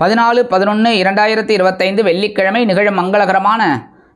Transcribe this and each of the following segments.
பதினாலு பதினொன்று இரண்டாயிரத்தி இருபத்தைந்து வெள்ளிக்கிழமை நிகழும் மங்களகரமான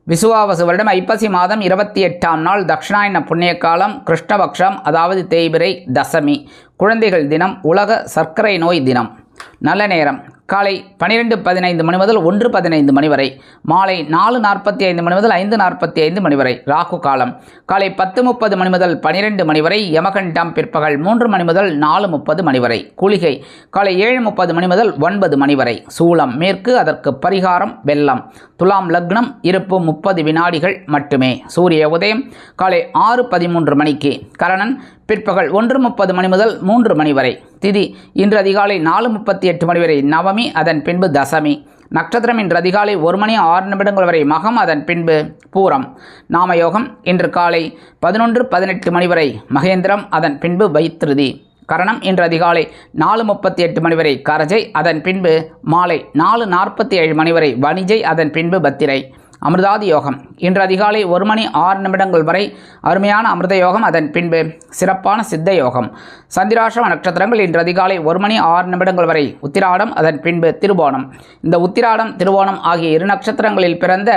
விசுவாவசு வருடம் ஐப்பசி மாதம் இருபத்தி எட்டாம் நாள் தக்ஷணாயன புண்ணிய காலம் கிருஷ்ணபக்ஷம் அதாவது தேய்பிரை தசமி குழந்தைகள் தினம் உலக சர்க்கரை நோய் தினம். நல்ல நேரம். காலை பன்னிரெண்டு பதினைந்து மணி முதல் ஒன்று பதினைந்து மணி வரை மாலை நாலு நாற்பத்தி ஐந்து மணி முதல் ஐந்து நாற்பத்தி ஐந்து மணி வரை ராகு காலம். காலை பத்து முப்பது மணி முதல் பனிரெண்டு மணி வரை யமகண்டம் பிற்பகல் மூன்று மணி முதல் நாலு முப்பது மணி வரை. குளிகை காலை ஏழு முப்பது மணி முதல் ஒன்பது மணி வரை. சூளம் மேற்கு அதற்கு பரிகாரம் வெள்ளம். துலாம் லக்னம் இருப்பு முப்பது வினாடிகள் மட்டுமே. சூரிய உதயம் காலை ஆறு பதிமூன்று மணிக்கு. கரணன் பிற்பகல் ஒன்று முப்பது மணி முதல் மூன்று மணி வரை. திதி இன்று அதிகாலை நாலு முப்பத்தி எட்டு மணி வரை. நவமி அதன் பின்பு தசமி. நட்சத்திரம் இன்று அதிகாலை ஒரு மணி ஆறு நிமிடங்கள் வரை. மகம் அதன் பின்பு பூரம். நாமயோகம் இன்று காலை பதினொன்று பதினெட்டு மணி வரை. மகேந்திரம் அதன் பின்பு வைத்திருதி கரணம் இன்று அதிகாலை நாலு முப்பத்தி எட்டு மணி வரை. கரஜை அதன் பின்பு மாலை நாலு நாற்பத்தி ஏழு மணி வரை. வணிஜை அதன் பின்பு பத்திரை. அமிர்தாதி யோகம் இன்று அதிகாலை ஒரு மணி ஆறு நிமிடங்கள் வரை அருமையான அமிர்த யோகம் அதன் பின்பு சிறப்பான சித்த யோகம் சந்திராசிரம நட்சத்திரங்கள் இன்று அதிகாலை ஒரு மணி ஆறு நிமிடங்கள் வரை உத்திராடம் அதன் பின்பு திருவோணம். இந்த உத்திராடம் திருவோணம் ஆகிய இரு நட்சத்திரங்களில் பிறந்த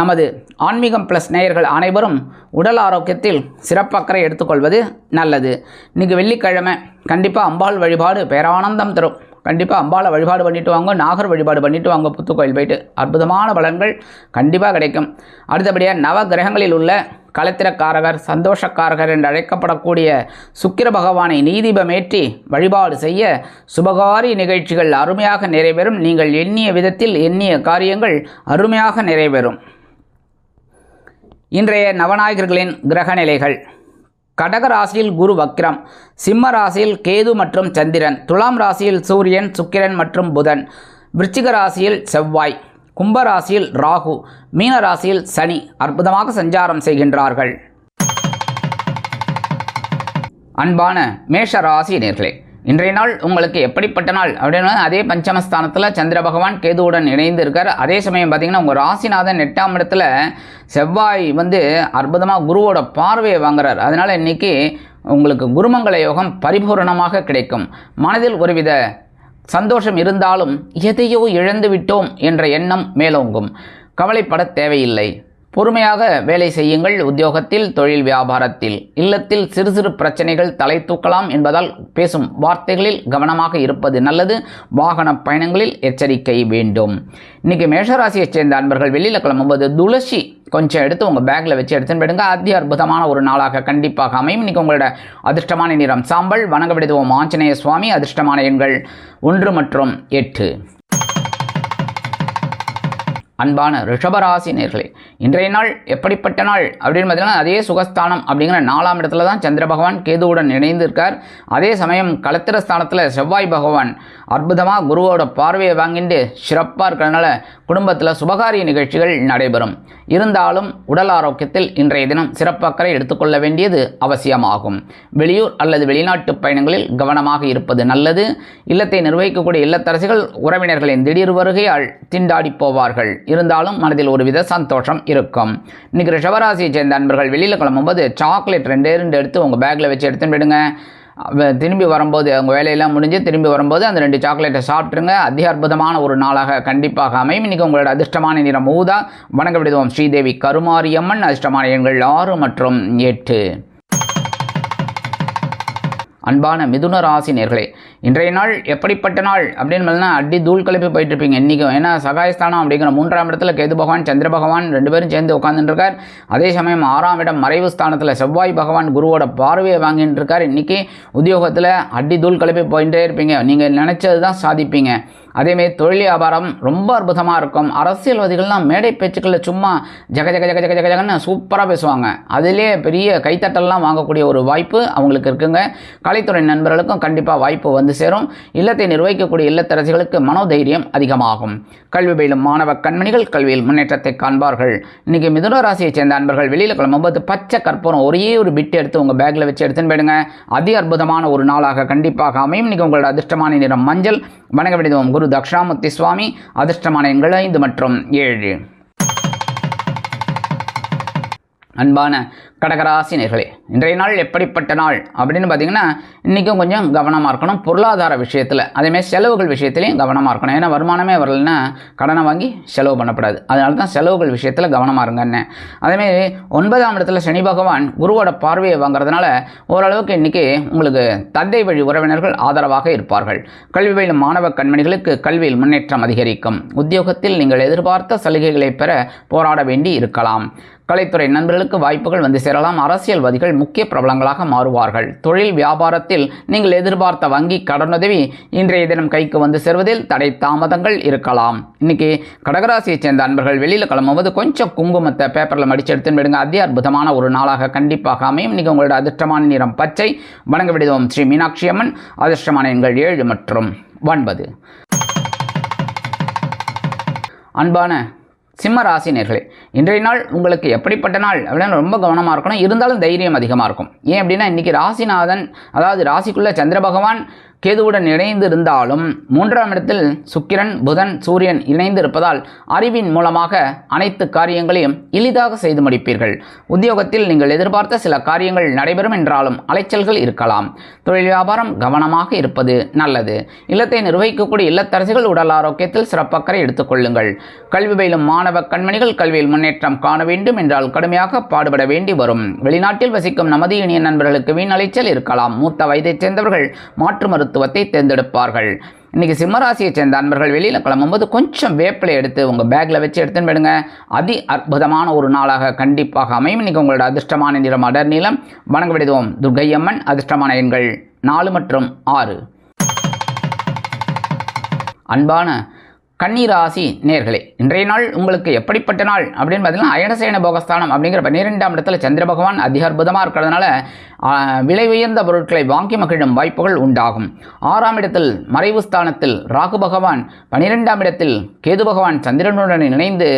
நமது ஆன்மீகம் ப்ளஸ் நேயர்கள் அனைவரும் உடல் ஆரோக்கியத்தில் சிறப்பக்கறை எடுத்துக்கொள்வது நல்லது. இன்றைக்கு வெள்ளிக்கிழமை கண்டிப்பாக அம்பாள் வழிபாடு பேரானந்தம் தரும். கண்டிப்பாக அம்பாவை வழிபாடு பண்ணிட்டு வாங்க நாகர் வழிபாடு பண்ணிட்டு வாங்க புத்துக்கோயில் போயிட்டு. அற்புதமான பலன்கள் கண்டிப்பாக கிடைக்கும். அடுத்தபடியாக நவ கிரகங்களில் உள்ள கலத்திரக்காரகர் சந்தோஷக்காரகர் என்று அழைக்கப்படக்கூடிய சுக்கிர பகவானை நீதிபமேற்றி வழிபாடு செய்ய சுபகாரிய நிகழ்ச்சிகள் அருமையாக நிறைவேறும். நீங்கள் எண்ணிய விதத்தில் எண்ணிய காரியங்கள் அருமையாக நிறைவேறும். இன்றைய நவநாயகர்களின் கிரக நிலைகள் கடக ராசியில் குரு வக்ரம் சிம்ம ராசியில் கேது மற்றும் சந்திரன் துலாம் ராசியில் சூரியன் சுக்கிரன் மற்றும் புதன் விருச்சிக ராசியில் செவ்வாய் கும்ப ராசியில் ராகு மீன ராசியில் சனி அற்புதமாக சஞ்சாரம் செய்கின்றார்கள். அன்பான மேஷ ராசி நேர்களே இன்றைய நாள் உங்களுக்கு எப்படிப்பட்ட நாள்? அப்படின்னா அதே பஞ்சமஸ்தானத்தில் சந்திர பகவான் கேதுவுடன் இணைந்து இருக்கார். அதே சமயம் பார்த்தீங்கன்னா உங்கள் ராசிநாதன் எட்டாம் இடத்துல செவ்வாய் வந்து அற்புதமாக குருவோட பார்வையை வாங்குறார். அதனால் இன்னைக்கு உங்களுக்கு குருமங்கள யோகம் பரிபூரணமாக கிடைக்கும். மனதில் ஒருவித சந்தோஷம் இருந்தாலும் எதையோ இழந்து விட்டோம் என்ற எண்ணம் மேலோங்கும். கவலைப்பட தேவையில்லை. பொறுமையாக வேலை செய்யுங்கள். உத்தியோகத்தில் தொழில் வியாபாரத்தில். இல்லத்தில் சிறு சிறு பிரச்சனைகள் தலை தூக்கலாம் என்பதால் பேசும் வார்த்தைகளில் கவனமாக இருப்பது நல்லது. வாகன பயணங்களில் எச்சரிக்கை வேண்டும். இன்னைக்கு மேஷராசியைச் சேர்ந்த அன்பர்கள் வெளியில் கிளம்பும்போது துளசி கொஞ்சம் எடுத்து உங்கள் பேக்கில் வச்சு எடுத்துன்னு போயிடுங்க. அதி அற்புதமான ஒரு நாளாக கண்டிப்பாக அமையும். இன்னைக்கு உங்களோட அதிர்ஷ்டமான நிறம் சாம்பல். வணங்க விடுவோம். ஆஞ்சநேய சுவாமி அதிர்ஷ்டமான எண்கள் ஒன்று மற்றும் எட்டு. அன்பான ரிஷபராசி நேர்களே இன்றைய நாள் எப்படிப்பட்ட நாள் அப்படின்னு பார்த்தீங்கன்னா அதே சுகஸ்தானம் அப்படிங்கிற நாலாம் இடத்துல தான் சந்திர பகவான் கேதுவுடன் இணைந்திருக்கார். அதே சமயம் கலத்திர ஸ்தானத்தில் செவ்வாய் பகவான் அற்புதமாக குருவோட பார்வையை வாங்கிட்டு சிறப்பாக இருக்கிறதுனால குடும்பத்தில் சுபகாரிய நிகழ்ச்சிகள் நடைபெறும். இருந்தாலும் உடல் ஆரோக்கியத்தில் இன்றைய தினம் சிறப்பக்கறை எடுத்துக்கொள்ள வேண்டியது அவசியமாகும். வெளியூர் அல்லது வெளிநாட்டு பயணங்களில் கவனமாக இருப்பது நல்லது. இல்லத்தை நிர்வகிக்கக்கூடிய இல்லத்தரசிகள் உறவினர்களின் திடீர் வருகையால் திண்டாடி போவார்கள். இருந்தாலும் மனதில் ஒருவித சந்தோஷம் இருக்கும். இன்றைக்கி ரிஷபராசியை சேர்ந்த அன்பர்கள் வெளியில் கிளம்பும்போது சாக்லேட் ரெண்டே ரெண்டு எடுத்து உங்கள் பேக்கில் வச்சு எடுத்துன்னு போயிடுங்க. திரும்பி வரும்போது அவங்க வேலையெல்லாம் முடிஞ்சு திரும்பி வரும்போது அந்த ரெண்டு சாக்லேட்டை சாப்பிட்ருங்க அதி அற்புதமான ஒரு நாளாக கண்டிப்பாக அமையும். இன்றைக்கி உங்களோட அதிர்ஷ்டமான நிறம் ஊதா. வணங்க விடுவோம் ஸ்ரீதேவி கருமாரியம்மன் அதிர்ஷ்டமான எண்கள் ஆறு மற்றும் எட்டு. அன்பான மிதுன ராசி நேர்களே இன்றைய நாள் எப்படிப்பட்ட நாள் அப்படின்னு பார்த்தீங்கன்னா அடி தூள் கிளப்பி போயிட்டு இருப்பீங்க இன்றைக்கும் ஏன்னா சகாயஸ்தானம் அப்படிங்கிற மூன்றாம் இடத்துல கேது பகவான் சந்திர பகவான் ரெண்டு பேரும் சேர்ந்து உட்காந்துட்டு அதே சமயம் ஆறாம் இடம் மறைவு ஸ்தானத்தில் செவ்வாய் பகவான் குருவோட பார்வையை வாங்கிட்டு இருக்கார் இன்றைக்கி உத்தியோகத்தில் அடி தூள் கிளப்பி போயிட்டே இருப்பீங்க. நீங்கள் நினச்சது தான் சாதிப்பீங்க. அதேமாரி தொழில் வியாபாரம் ரொம்ப அற்புதமாக இருக்கும். அரசியல்வாதிகள்லாம் மேடை பேச்சுக்களில் சும்மா ஜக ஜக ஜக ஜக ஜக ஜகன்னு சூப்பராக பேசுவாங்க. அதிலே பெரிய கைத்தட்டல்லாம் வாங்கக்கூடிய ஒரு வாய்ப்பு அவங்களுக்கு இருக்குங்க. கலைத்துறை நண்பர்களுக்கும் கண்டிப்பாக வாய்ப்பு வந்து சேரும். இல்லத்தை நிர்வகிக்கக்கூடிய இல்லத்தரசிகளுக்கு மனோதைரியம் அதிகமாகும். கல்வி பயிலும் மாணவ கண்மணிகள் கல்வியில் முன்னேற்றத்தை காண்பார்கள். இன்றைக்கி மிதுன ராசியைச் சேர்ந்த அன்பர்கள் வெளியில் கிளம்பும்போது பச்சை கற்பூரம் ஒரே ஒரு பிட் எடுத்து உங்கள் பேக்கில் வச்சு எடுத்துன்னு போயிடுங்க. அதி அற்புதமான ஒரு நாளாக கண்டிப்பாக அமையும். இன்றைக்கி உங்களோட அதிர்ஷ்டமான நிறம் மஞ்சள். வணங்க விடுதோம் குரு தக்ஷாமூர்த்தி சுவாமி அதிர்ஷ்டமான எண்கள் ஐந்து மற்றும் ஏழு. அன்பான கடகராசி நேர்களே இன்றைய நாள் எப்படிப்பட்ட நாள்? அப்படின்னு பார்த்தீங்கன்னா இன்றைக்கும் கொஞ்சம் கவனமாக இருக்கணும். பொருளாதார விஷயத்தில் அதேமாதிரி செலவுகள் விஷயத்துலையும் கவனமாக இருக்கணும். ஏன்னா வருமானமே வரலைன்னா கடனை வாங்கி செலவு பண்ணக்கூடாது அதனால தான் செலவுகள் விஷயத்தில் கவனமாக இருங்கன்னு அதேமாரி ஒன்பதாம் இடத்துல சனி பகவான் குருவோட பார்வையை வாங்குறதுனால ஓரளவுக்கு இன்றைக்கி உங்களுக்கு தந்தை வழி உறவினர்கள் ஆதரவாக இருப்பார்கள். கல்வி பயிலும் மாணவ கண்மணிகளுக்கு கல்வியில் முன்னேற்றம் அதிகரிக்கும். உத்தியோகத்தில் நீங்கள் எதிர்பார்த்த சலுகைகளை பெற போராட வேண்டி இருக்கலாம். கலைத்துறை நண்பர்களுக்கு வாய்ப்புகள் வந்து சேரலாம் அரசியல்வாதிகள் முக்கிய பிரபலங்களாக மாறுவார்கள். தொழில் வியாபாரத்தில் நீங்கள் எதிர்பார்த்த வங்கி கடனுதவி இன்றைய தினம் கைக்கு வந்து சேர்வதில் தடை தாமதங்கள் இருக்கலாம். இன்னைக்கு கடகராசியைச் சேர்ந்த அன்பர்கள் வெளியில் கிளம்பும்போது கொஞ்சம் குங்குமத்தை பேப்பரில் மடிச்சு எடுத்துன்னு விடுங்க அதி அற்புதமான ஒரு நாளாக கண்டிப்பாக அமையும். இன்னைக்கு உங்களோட அதிர்ஷ்டமான நிறம் பச்சை. வணங்க விடுவோம் ஸ்ரீ மீனாட்சி அம்மன். அதிர்ஷ்டமான எண்கள் ஏழு மற்றும் ஒன்பது. அன்பான சிம்ம ராசினியர்களே இன்றைய நாள் உங்களுக்கு எப்படிப்பட்ட நாள் அப்படின்னு ரொம்ப கவனமாக இருக்கணும். இருந்தாலும் தைரியம் அதிகமாக இருக்கும். ஏன் அப்படின்னா இன்றைக்கி ராசிநாதன் அதாவது ராசிக்குள்ளே சந்திர பகவான் கேதுவுடன் இணைந்து இருந்தாலும் மூன்றாம் இடத்தில் சுக்கிரன் புதன் சூரியன் இணைந்து இருப்பதால் அறிவின் மூலமாக அனைத்து காரியங்களையும் எளிதாக செய்து முடிப்பீர்கள். உத்தியோகத்தில் நீங்கள் எதிர்பார்த்த சில காரியங்கள் நடைபெறும் என்றாலும் அலைச்சல்கள் இருக்கலாம். தொழில் வியாபாரம் கவனமாக இருப்பது நல்லது. இல்லத்தை நிர்வகிக்கக்கூடிய இல்லத்தரசிகள் உடல் ஆரோக்கியத்தில் சிறப்பக்கறை எடுத்துக்கொள்ளுங்கள் கல்வி பயிலும் மாணவ கண்மணிகள் கல்வியில் முன்னேற்றம் காண வேண்டும் என்றால் கடுமையாக பாடுபட வேண்டி வரும். வெளிநாட்டில் வசிக்கும் நமது இனிய நண்பர்களுக்கு வீண் அலைச்சல் இருக்கலாம். மூத்த வயதைச் சேர்ந்தவர்கள் மாற்று மருத்துவத்தை தேர்ந்தெடுப்பார்கள். இன்றைக்கி சிம்மராசியை சேர்ந்த அன்பர்கள் வெளியில் கிளம்பும்போது கொஞ்சம் வேப்பிலை எடுத்து உங்கள் பேக்கில் வச்சு எடுத்துன்னு போயிடுங்க. அதி அற்புதமான ஒரு நாளாக கண்டிப்பாக அமையும். இன்றைக்கி உங்களோட அதிர்ஷ்டமான நிறம் அடர் நீளம் வணங்க விடுவோம் துர்கையம்மன் அதிர்ஷ்டமான எண்கள் நாலு மற்றும் ஆறு. அன்பான கன்னிராசி நேர்களே இன்றைய நாள் உங்களுக்கு எப்படிப்பட்ட நாள்? அப்படின்னு பார்த்தீங்கன்னா அயனசேன போகஸ்தானம் அப்படிங்கிற பன்னிரெண்டாம் இடத்துல சந்திர பகவான் அதிக அற்புதமாக இருக்கிறதுனால விலை உயர்ந்த பொருட்களை வாங்கி மகிழும் வாய்ப்புகள் உண்டாகும். ஆறாம் இடத்தில் மறைவு ஸ்தானத்தில் ராகு பகவான் பன்னிரெண்டாம் இடத்தில் கேது பகவான் சந்திரனுடன் இணைந்து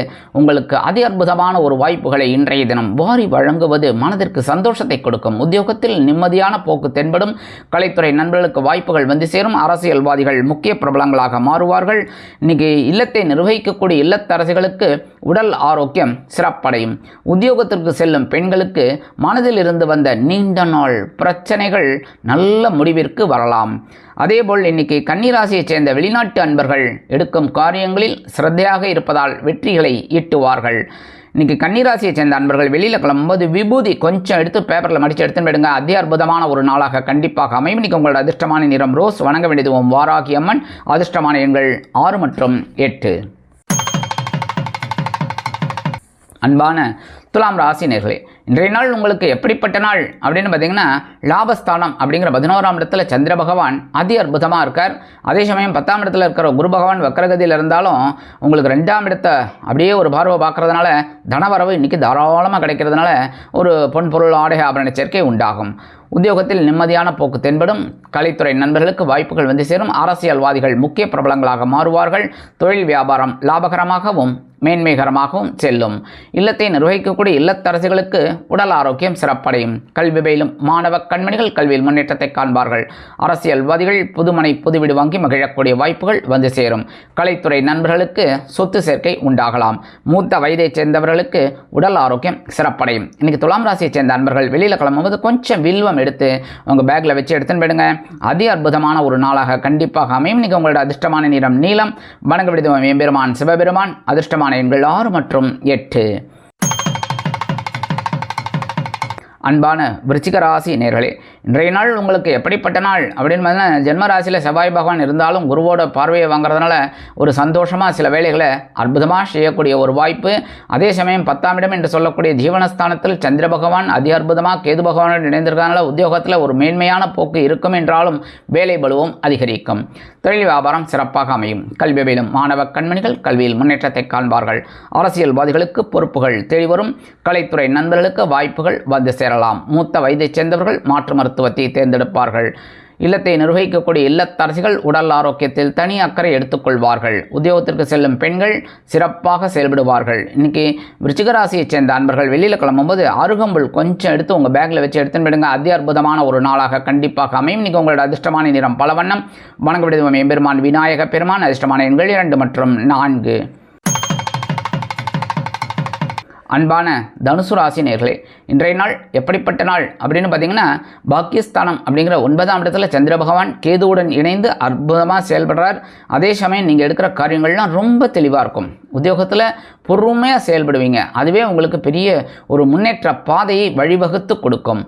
உங்களுக்கு அதி அற்புதமான ஒரு வாய்ப்புகளை இன்றைய தினம் வாரி வழங்குவது மனதிற்கு சந்தோஷத்தை கொடுக்கும். உத்தியோகத்தில் நிம்மதியான போக்கு தென்படும். கலைத்துறை நண்பர்களுக்கு வாய்ப்புகள் வந்து சேரும். அரசியல்வாதிகள் முக்கிய பிரபலங்களாக மாறுவார்கள். இன்னைக்கு இல்லத்தை நிர்வகிக்கக்கூடிய இல்லத்தரசிகளுக்கு உடல் ஆரோக்கியம் சிறப்படையும். உத்தியோகத்திற்கு செல்லும் பெண்களுக்கு மனதில் இருந்து வந்த நீண்ட நாள் பிரச்சனைகள் நல்ல முடிவிற்கு வரலாம். அதேபோல் இன்னைக்கு கன்னிராசியைச் சேர்ந்த வெளிநாட்டு அன்பர்கள் எடுக்கும் காரியங்களில் சிரத்தையாக இருப்பதால் வெற்றிகளை ஈட்டுவார்கள். இன்னைக்கு கன்னிராசியை சேர்ந்த அன்பர்கள் வெளியில் கிளம்பும்போது விபூதி கொஞ்சம் எடுத்து பேப்பரில் மடித்து எடுத்துன்னு போயிடுங்க. அதி அற்புதமான ஒரு நாளாக கண்டிப்பாக அமையும். இன்றைக்கி உங்களோட அதிர்ஷ்டமான நிறம் ரோஸ். வணங்க வேண்டியது ஓம் வாராகி அம்மன். அதிர்ஷ்டமான எண்கள் ஆறு மற்றும் எட்டு. அன்பான துலாம் ராசி இன்றைய நாள் உங்களுக்கு எப்படிப்பட்ட நாள் அப்படின்னு பார்த்தீங்கன்னா லாபஸ்தானம் அப்படிங்கிற பதினோராம் இடத்துல சந்திர பகவான் அதி அற்புதமாக இருக்கார். அதே சமயம் பத்தாம் இடத்துல இருக்கிற குரு பகவான் வக்கரகதியில் இருந்தாலும் உங்களுக்கு ரெண்டாம் இடத்தை அப்படியே ஒரு பார்வை பார்க்கறதுனால தனவரவு இன்றைக்கி தாராளமாக கிடைக்கிறதுனால ஒரு பொன் பொருள் ஆடை ஆபரண சேர்க்கை உண்டாகும். உத்தியோகத்தில் நிம்மதியான போக்கு தென்படும். கலைத்துறை நண்பர்களுக்கு வாய்ப்புகள் வந்து சேரும். அரசியல்வாதிகள் முக்கிய பிரபலங்களாக மாறுவார்கள். தொழில் வியாபாரம் லாபகரமாகவும் மேன்மைகரமாகவும் செல்லும். இல்லத்தை நிர்வகிக்கக்கூடிய இல்லத்தரசிகளுக்கு உடல் ஆரோக்கியம் சிறப்படையும். கல்வி பயிலும் மாணவ கண்மணிகள் கல்வியில் முன்னேற்றத்தை காண்பார்கள். அரசியல்வாதிகள் புதுமனை புதுவீடு வாங்கி மகிழக்கூடிய வாய்ப்புகள் வந்து சேரும். கலைத்துறை நண்பர்களுக்கு சொத்து சேர்க்கை உண்டாகலாம். மூத்த வயதைச் சேர்ந்தவர்களுக்கு உடல் ஆரோக்கியம் சிறப்படையும். இன்னைக்கு துலாம் ராசியைச் சேர்ந்த நண்பர்கள் வெளியில் கிளம்பும்போது கொஞ்சம் வில்வம் எடுத்து உங்கள் பேக்கில் வச்சு எடுத்துன்னு போயிடுங்க. அதி அற்புதமான ஒரு நாளாக கண்டிப்பாக அமையும். இன்னைக்கு உங்களோட அதிர்ஷ்டமான நிறம் நீளம் வணங்க விடுதம் எம்பெருமான் சிவபெருமான். அதிர்ஷ்டமான எண்கள் ஆறு மற்றும் எட்டு. அன்பான விருச்சிக ராசி நேர்களே இன்றைய நாள் உங்களுக்கு எப்படிப்பட்ட நாள் அப்படின்னு பார்த்தீங்கன்னா ஜென்மராசியில் செவ்வாய் பகவான் இருந்தாலும் குருவோட பார்வையை வாங்குறதுனால ஒரு சந்தோஷமாக சில வேலைகளை அற்புதமாக செய்யக்கூடிய ஒரு வாய்ப்பு. அதே சமயம் பத்தாம் இடம் என்று சொல்லக்கூடிய ஜீவனஸ்தானத்தில் சந்திர பகவான் அதி அற்புதமாக கேது பகவானுடன் இணைந்திருக்கிறதுனால உத்தியோகத்தில் ஒரு மேன்மையான போக்கு இருக்கும் என்றாலும் வேலை பலுவும் அதிகரிக்கும். தொழில் வியாபாரம் சிறப்பாக அமையும். கல்வி பயிலும் மாணவ கண்மணிகள் கல்வியில் முன்னேற்றத்தை காண்பார்கள். அரசியல்வாதிகளுக்கு பொறுப்புகள் தேடி வரும் கலைத்துறை நண்பர்களுக்கு வாய்ப்புகள் வந்து சேரலாம். மூத்த வயதைச் சேர்ந்தவர்கள் மாற்று மருத்துவத்தை தேர்ந்தெடுப்பார்கள். இல்லத்தை நிர்வகிக்கக்கூடிய இல்லத்தரசிகள் உடல் ஆரோக்கியத்தில் தனி அக்கறை எடுத்துக்கொள்வார்கள். உத்தியோகத்திற்கு செல்லும் பெண்கள் சிறப்பாக செயல்படுவார்கள். இன்றைக்கி விருச்சிகராசியைச் சேர்ந்த அன்பர்கள் வெளியில் கிளம்பும்போது அருகம்புல் கொஞ்சம் எடுத்து உங்கள் பேக்கில் வச்சு எடுத்துன்னு போயிடுங்க. அதி அற்புதமான ஒரு நாளாக கண்டிப்பாக அமையும். இன்னைக்கு உங்களோட அதிர்ஷ்டமான நிறம் பல வண்ணம் வணங்க விடுவோம் எம்பெருமான் விநாயக பெருமான். அதிர்ஷ்டமான எண்கள் இரண்டு மற்றும் நான்கு. அன்பான தனுசு ராசி நேர்களே இன்றைய நாள் எப்படிப்பட்ட நாள் அப்படின்னு பார்த்தீங்கன்னா பாக்கியஸ்தானம் அப்படிங்கிற ஒன்பதாம் இடத்துல சந்திர பகவான் கேதுவுடன் இணைந்து அற்புதமாக செயல்படுறார். அதே சமயம் நீங்கள் எடுக்கிற காரியங்கள்லாம் ரொம்ப தெளிவாக இருக்கும். உத்தியோகத்தில் பொறுமையாக செயல்படுவீங்க. அதுவே உங்களுக்கு பெரிய ஒரு முன்னேற்ற பாதையை வழிவகுத்து கொடுக்கும்.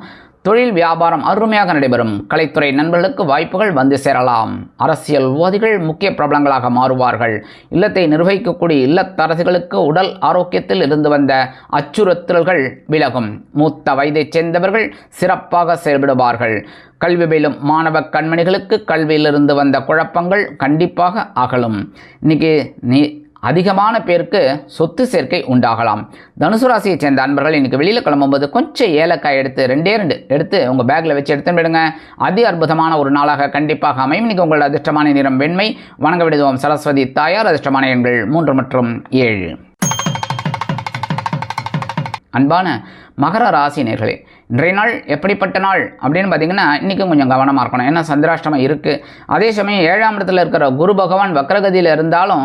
தொழில் வியாபாரம் அருமையாக நடைபெறும். கலைத்துறை நண்பர்களுக்கு வாய்ப்புகள் வந்து சேரலாம். அரசியல்வாதிகள் முக்கிய பிரபலங்களாக மாறுவார்கள். இல்லத்தை நிர்வகிக்கக்கூடிய இல்லத்தரசிகளுக்கு உடல் ஆரோக்கியத்தில் இருந்து வந்த அச்சுறுத்தல்கள் விலகும். மூத்த வயதைச் சேர்ந்தவர்கள் சிறப்பாக செயல்படுவார்கள். கல்வி பயிலும் மாணவ கண்மணிகளுக்கு கல்வியிலிருந்து வந்த குழப்பங்கள் கண்டிப்பாக அகலும். இன்னைக்கு நீ அதிகமான பேருக்கு சொத்து சேர்க்கை உண்டாகலாம். தனுசு ராசியை சேர்ந்த அன்பர்கள் இன்னைக்கு வெளியில் கிளம்பும்போது கொஞ்சம் ஏலக்காய் எடுத்து ரெண்டே ரெண்டு எடுத்து உங்கள் பேக்கில் வச்சு எடுத்துன்னு விடுங்க அதி அற்புதமான ஒரு நாளாக கண்டிப்பாக அமையும். இன்றைக்கி உங்களோட அதிர்ஷ்டமான நிறம் வெண்மை. வணங்க விடுவோம் சரஸ்வதி தாயார் அதிர்ஷ்டமான எண்கள் மூன்று மற்றும் ஏழு. அன்பான மகர ராசி இன்றைய நாள் எப்படிப்பட்ட நாள் அப்படின்னு பார்த்தீங்கன்னா இன்றைக்கும் கொஞ்சம் கவனமாக இருக்கணும். ஏன்னா சந்திராஷ்டமம் இருக்குது அதே சமயம் ஏழாம் இடத்துல இருக்கிற குரு பகவான் வக்ரகதியில் இருந்தாலும்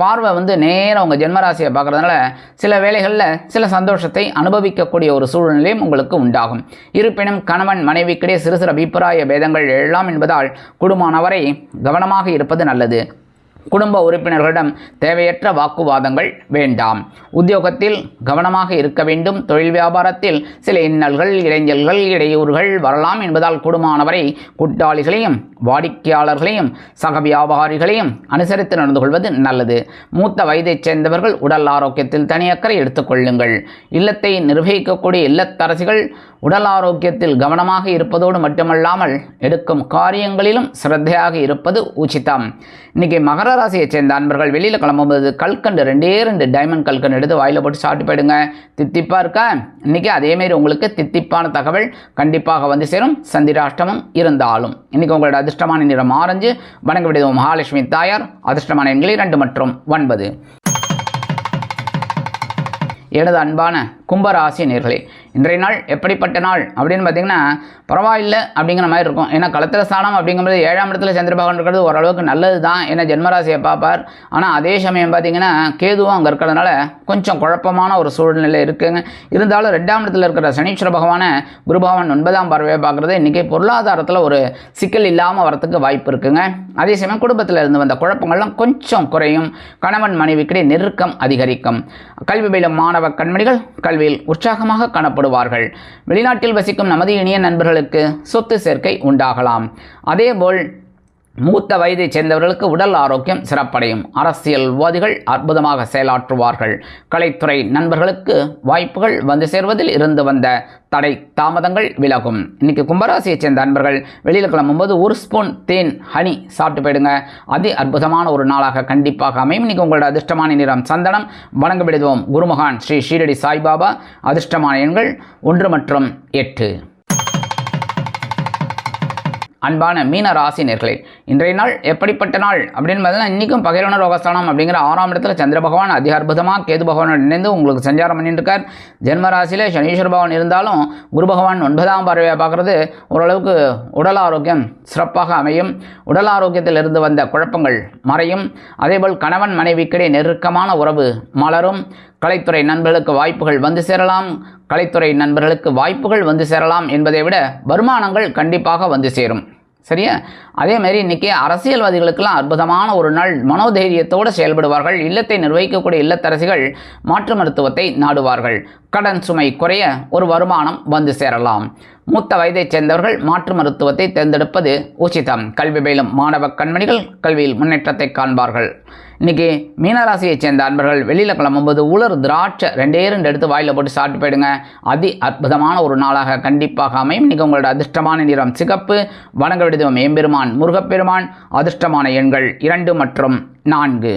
பார்வை வந்து நேராக உங்கள் ஜென்மராசியை பார்க்குறதுனால சில வேளைகளில் சில சந்தோஷத்தை அனுபவிக்கக்கூடிய ஒரு சூழ்நிலையும் உங்களுக்கு உண்டாகும். இருப்பினும் கணவன் மனைவிக்கிடையே சிறு சிறு அபிப்பிராய பேதங்கள் எழலாம் என்பதால் குடும்பமானவரை கவனமாக இருப்பது நல்லது. குடும்ப உறுப்பினர்களிடம் தேவையற்ற வாக்குவாதங்கள் வேண்டாம். உத்தியோகத்தில் கவனமாக இருக்க வேண்டும். தொழில் வியாபாரத்தில் சில இன்னல்கள் இடைஞ்சல்கள் இடையூறுகள் வரலாம் என்பதால் குடும்பமானவரை கூட்டாளிகளையும் வாடிக்கையாளர்களையும் சக வியாபாரிகளையும் அனுசரித்து நடந்து கொள்வது நல்லது. மூத்த வயதைச் சேர்ந்தவர்கள் உடல் ஆரோக்கியத்தில் தனியக்கரை எடுத்துக்கொள்ளுங்கள் இல்லத்தை நிர்வகிக்கக்கூடிய இல்லத்தரசிகள் உடல் ஆரோக்கியத்தில் கவனமாக இருப்பதோடு மட்டுமல்லாமல் எடுக்கும் காரியங்களிலும் சிரத்தையாக இருப்பது உச்சிதம். இன்னைக்கு மகர ராசியைச் சேர்ந்த அன்பர்கள் வெளியில் கிளம்பும்போது கல்கண்டு ரெண்டே ரெண்டு டைமண்ட் கல்கண்டு எடுத்து வாயில் போட்டு சாப்பிட்டு போயிடுங்க. தித்திப்பாக இருக்கா? இன்னைக்கு அதேமாரி உங்களுக்கு தித்திப்பான தகவல் கண்டிப்பாக வந்து சேரும். சந்திராஷ்டமம் இருந்தாலும். இன்னைக்கு உங்களோட அதிர்ஷ்டமான நிறம் ஆரஞ்சு வணங்க விடுவோம் மகாலட்சுமி தாயார் அதிர்ஷ்டமான எண்கள் இரண்டு மற்றும் ஒன்பது. எனது அன்பான கும்பராசி நேர்களே இன்றைய நாள் எப்படிப்பட்ட நாள் அப்படின்னு பார்த்தீங்கன்னா பரவாயில்லை அப்படிங்கிற மாதிரி இருக்கும். ஏன்னா களத்திர ஸ்தானம் அப்படிங்கும்போது ஏழாம் இடத்துல சந்திரபகவான் இருக்கிறது ஓரளவுக்கு நல்லது தான் ஏன்னா ஜென்மராசியை பார்ப்பார். ஆனால் அதே சமயம் பார்த்தீங்கன்னா கேதுவும் அங்கே இருக்கிறதுனால கொஞ்சம் குழப்பமான ஒரு சூழ்நிலை இருக்குங்க. இருந்தாலும் ரெண்டாம் இடத்துல இருக்கிற சனீஸ்வர பகவானை குரு பகவான் ஒன்பதாம் பார்வையை பார்க்குறது இன்றைக்கி பொருளாதாரத்தில் ஒரு சிக்கல் இல்லாமல் வரத்துக்கு வாய்ப்பு இருக்குங்க. அதே சமயம் குடும்பத்தில் இருந்து வந்த குழப்பங்கள்லாம் கொஞ்சம் குறையும். கணவன் மனைவிக்கிடையே நெருக்கம் அதிகரிக்கும். கல்வி பயிலும் மாணவ கண்மணிகள் கல்வியில் உற்சாகமாக காணப்படும் ஈடுபடுவார்கள் வெளிநாட்டில் வசிக்கும் நமது இனிய நண்பர்களுக்கு சொத்து சேர்க்கை உண்டாகலாம். அதேபோல் மூத்த வயதைச் சேர்ந்தவர்களுக்கு உடல் ஆரோக்கியம் சிறப்படையும். அரசியல்வாதிகள் அற்புதமாக செயலாற்றுவார்கள். கலைத்துறை நண்பர்களுக்கு வாய்ப்புகள் வந்து சேர்வதில் இருந்து வந்த தடை தாமதங்கள் விலகும். இன்னைக்கு கும்பராசியைச் சேர்ந்த அன்பர்கள் வெளியில் கிளம்பும்போது ஒரு ஸ்பூன் தேன் ஹனி சாப்பிட்டு போயிடுங்க. அதி அற்புதமான ஒரு நாளாக கண்டிப்பாக அமையும். இன்னைக்கு உங்களோட அதிர்ஷ்டமான நிறம் சந்தனம். வணங்க விடுவோம் குருமகான் ஸ்ரீ ஷீரடி சாய்பாபா. அதிர்ஷ்டமான எண்கள் ஒன்று மற்றும் எட்டு. அன்பான மீன ராசி நேர்களே இன்றைய நாள் எப்படிப்பட்ட நாள் அப்படின்னு பார்த்தீங்கன்னா இன்றைக்கும் பகைரண ரோகஸ்தானம் அப்படிங்கிற ஆறாம் இடத்துல சந்திர பகவான் அதி அற்புதமாக கேது பகவானோட இணைந்து உங்களுக்கு சஞ்சாரம் பண்ணிட்டுருக்கார் ஜென்ம ராசியில் சனீஸ்வர பகவான் இருந்தாலும் குரு பகவான் ஒன்பதாம் பார்வையை பார்க்குறது ஓரளவுக்கு உடல் ஆரோக்கியம் சிறப்பாக அமையும். உடல் ஆரோக்கியத்தில் இருந்து வந்த குழப்பங்கள் மறையும். அதேபோல் கணவன் மனைவிக்கிடையே நெருக்கமான உறவு மலரும். கலைத்துறை நண்பர்களுக்கு வாய்ப்புகள் வந்து சேரலாம். கலைத்துறை நண்பர்களுக்கு வாய்ப்புகள் வந்து சேரலாம் என்பதை விட வருமானங்கள் கண்டிப்பாக வந்து சேரும். சரியா? அதே மாதிரி இன்னைக்கு அரசியல்வாதிகளுக்கெல்லாம் அற்புதமான ஒரு நாள் மனோதைரியத்தோடு செயல்படுவார்கள். இல்லத்தை நிர்வகிக்கக்கூடிய இல்லத்தரசிகள் மாற்று மருத்துவத்தை நாடுவார்கள். கடன் சுமை குறைய ஒரு வருமானம் வந்து சேரலாம். மூத்த வயதைச் சேர்ந்தவர்கள் மாற்று மருத்துவத்தை தேர்ந்தெடுப்பது உச்சிதம். கல்வி பயிலும் மாணவ கண்மணிகள் கல்வியில் முன்னேற்றத்தை காண்பார்கள். இன்னைக்கு மீனராசியைச் சேர்ந்த அன்பர்கள் வெளியில் கிளம்பும்போது உலர் திராட்சை ரெண்டே ரெண்டு எடுத்து வாயில் போட்டு சாப்பிட்டு போயிடுங்க. அதி அற்புதமான ஒரு நாளாக கண்டிப்பாக அமையும். இன்னைக்கு உங்களோட அதிர்ஷ்டமான நிறம் சிகப்பு வணங்க விடுதம் எம்பெருமான் முருகப்பெருமான் அதிர்ஷ்டமான எண்கள் இரண்டு மற்றும் நான்கு.